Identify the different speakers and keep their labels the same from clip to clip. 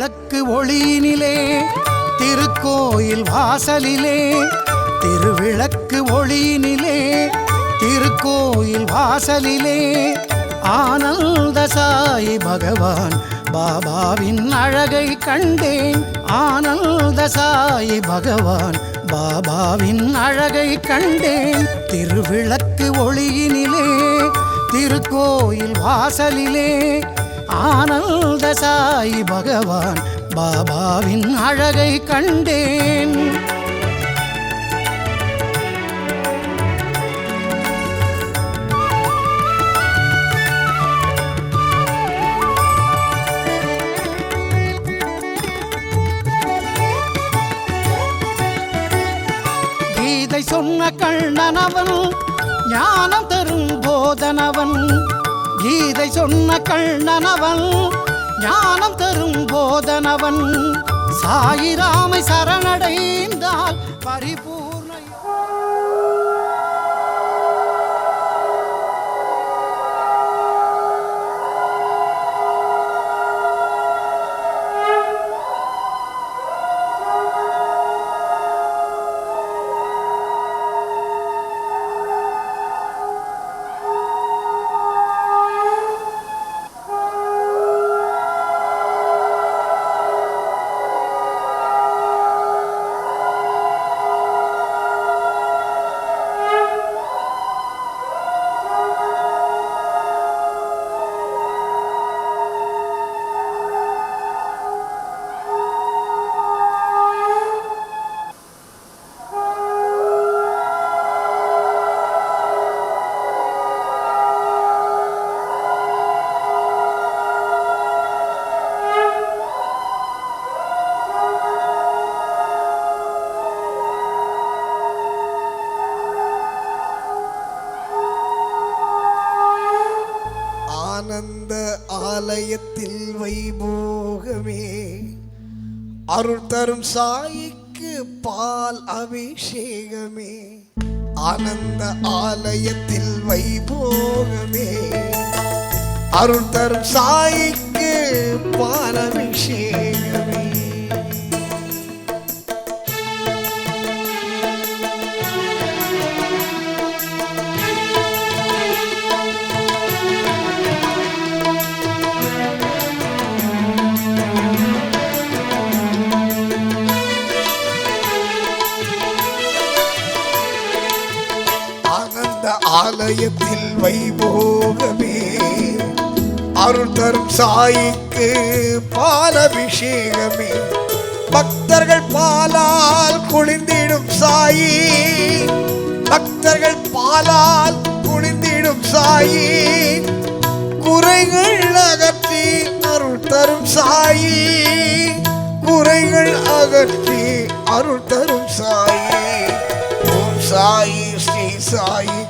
Speaker 1: திருவிளக்கு ஒளியினிலே திருக்கோயில் வாசலிலே திருவிளக்கு ஒளியினிலே திருக்கோயில் வாசலிலே. ஆனந்த சாய் பகவான் பாபாவின் அழகை கண்டேன். ஆனந்த சாய் பகவான் பாபாவின் அழகை கண்டேன். திருவிளக்கு ஒளியினிலே திருக்கோயில் வாசலிலே ஆனந்த சாய் பகவான் பாபாவின் அழகை கண்டேன். கீதை சொன்ன கண்ணனவன் ஞானம் தரும் கீதை சொன்ன கண்ணனவன் ஞானம் தரும் போதனவன். சாயிராமை சரணடைந்தால் பரிபூர்ண
Speaker 2: ஆலயத்தில் வைபோகமே. அருள் தரும் சாய்க்கு பால் அபிஷேகமே. ஆனந்த ஆலயத்தில் வைபோகமே. அருள் தரும் சாய்க்கு பால் அபிஷேகமே. அந்த ஆலயத்தில் வைபோகமே. அருள் தரும் சாயிக்கு பாலபிஷேகமே. பக்தர்கள் பாலால் குளிர்ந்திடும் சாயி. பக்தர்கள் பாலால் குளிர்ந்திடும் சாயி. குறைகள் அகற்றி அருள் தரும் சாயி. குறைகள் அகற்றி அருள் தரும் சாயி. ஓம் சாயி ஸ்ரீ சாயி.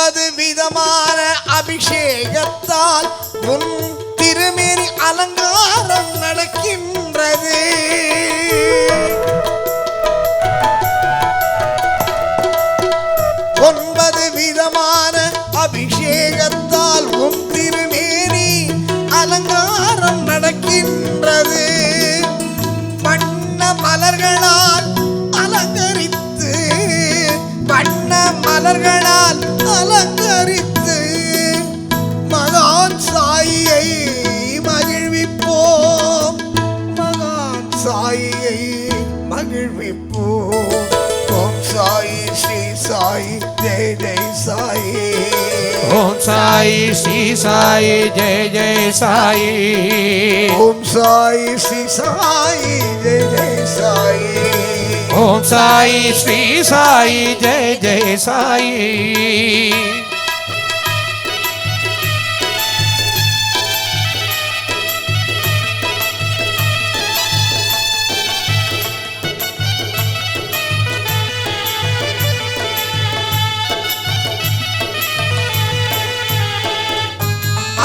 Speaker 2: ஒன்பது விதமான அபிஷேகத்தால் உன் திருமேனி அலங்காரம் நடக்கின்றது. ஒன்பது விதமான அபிஷேகத்தால் உன் திருமேனி அலங்காரம் நடக்கின்றது. வண்ண மலர்களால் அலங்கரித்து வண்ண மலர்களால் அலங்கரித்து மகான் சாயியை மகிழ்விப்போம். மகான் சாயியை மகிழ்விப்போம். ஓம் சாயி ஸ்ரீ சாயி ஜெய ஜெய சாயி.
Speaker 3: ஓம் சாயி ஸ்ரீ சாயி ஜெய ஜெய சாயி.
Speaker 2: ஓம் சாயி ஸ்ரீ சாயி ஜெய ஜெய சாயி.
Speaker 3: ஓம் சாயி ஸ்ரீ சாயி ஜெய் ஜெய் சாயி.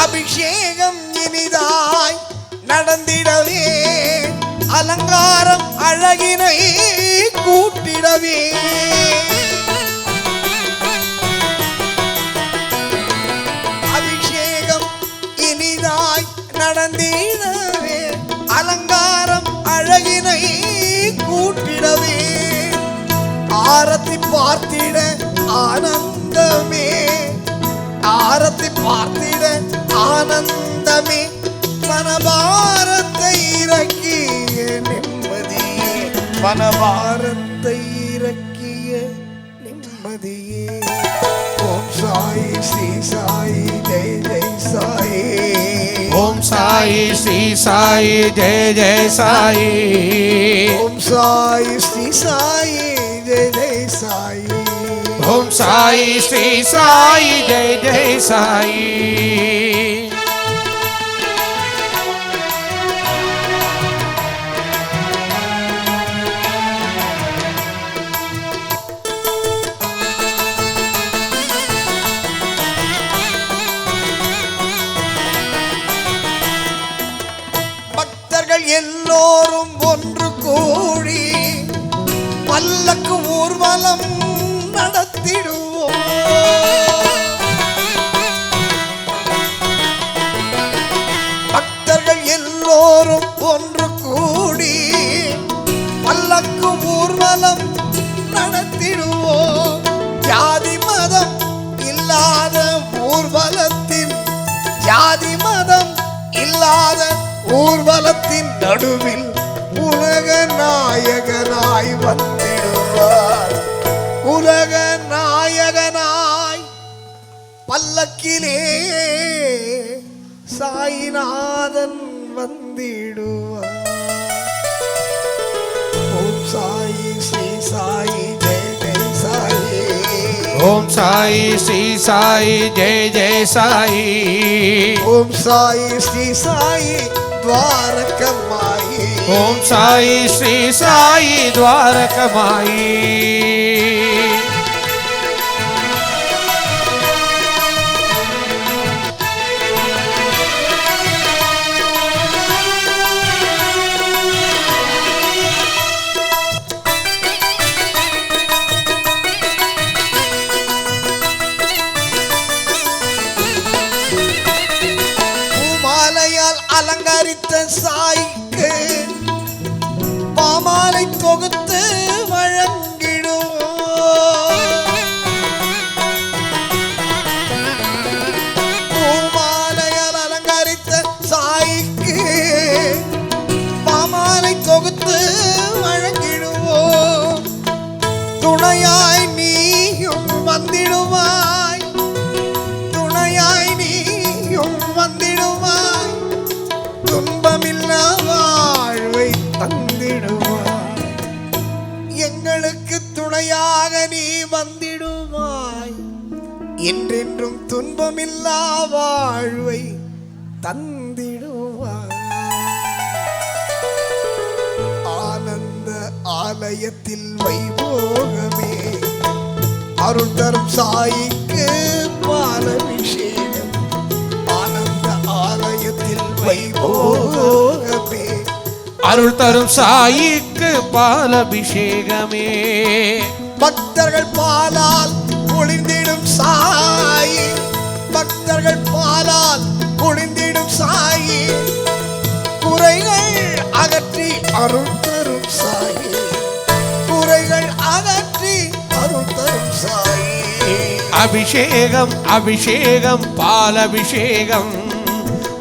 Speaker 3: அபிஷேகம் இனிதாய் நடந்திடவே.
Speaker 2: அலங்காரம் அழகினை கூட்டிடவே அபிஷேகம் இனிதாய் நடந்திடவே அலங்காரம் அழகினை கூட்டிடவே ஆரத்தி பார்த்திட ஆனந்தமே. ஆரத்தி பார்த்திட ஆனந்தமே. மனபா மனபாரத்தை இறக்கிய நிம்மதியே. ஓம் சாய் ஸ்ரீ சாய் ஜெய் ஜெய் சாய்.
Speaker 3: ஓம் சாயி ஸ்ரீ சாயி ஜெய ஜெய சாயி.
Speaker 2: ஓம் சாய் ஸ்ரீ சாய் ஜெய் ஜெய் சாய்.
Speaker 3: ஓம் சாயி ஸ்ரீ சாயி ஜெய ஜெய சாயி.
Speaker 2: பல்லக்கு நடத்திடுவோம். பக்தர்கள் எல்லோரும் ஒன்று கூடி பல்லக்கு ஊர்வலம் நடத்திடுவோம். ஜாதி மதம் இல்லாத ஊர்வலத்தில் ஜாதி மதம் இல்லாத ஊர்வலத்தின் நடுவில் உலக நாயகனாய் வந்திடுவார். உலக நாயகனாய் பல்லக்கிலே சாயிநாதன் வந்திடுவார். ஓம் சாயி ஸ்ரீ சாயி ஜெய ஜெய சாயி.
Speaker 3: ஓம் சாயி ஸ்ரீ சாயி ஜெய ஜெய சாயி.
Speaker 2: ஓம் சாயி ஸ்ரீ சாயி துவாரகமாயி.
Speaker 3: ஓம் சாயி ஸ்ரீ சாயி துவாரகமாயி.
Speaker 2: Amen. என்றென்றும் துன்பமில்லா வாழ்வை தந்திடுவாய் ஆனந்த ஆலயத்தில் வைபோகமே அருள் தரும் சாயிக்கு பாலபிஷேகம். ஆனந்த ஆலயத்தில் வைபோகமே
Speaker 3: அருள் தரும் சாயிக்கு பாலபிஷேகமே.
Speaker 2: பக்தர்கள் பாலால் குளிர்ந்திடும் சாயி. பக்தர்கள் பாலால் குளிர்ந்திடும் சாயி. குறைகள் அகற்றி அருள் தரும் சாயி. குறைகள் அகற்றி அருள் தரும் சாயி.
Speaker 3: அபிஷேகம் அபிஷேகம் பாலபிஷேகம்.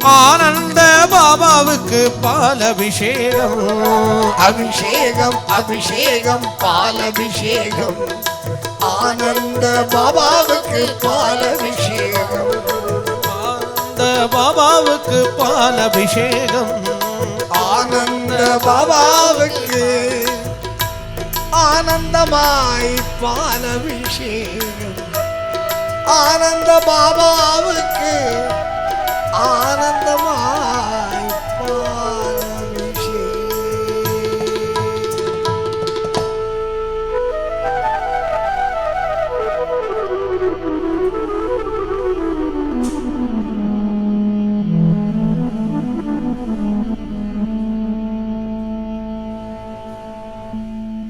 Speaker 3: ஆனந்த பாபாவுக்கு பாலபிஷேகம்.
Speaker 2: அபிஷேகம் அபிஷேகம் பாலபிஷேகம். ஆனந்த பாபாவுக்கு பாலபிஷேகம்
Speaker 3: ஆனந்த பாபாவுக்கு பாலபிஷேகம்
Speaker 2: ஆனந்த பாபாவுக்கு ஆனந்தமாய் பாலபிஷேகம் ஆனந்த பாபாவுக்கு ஆனந்த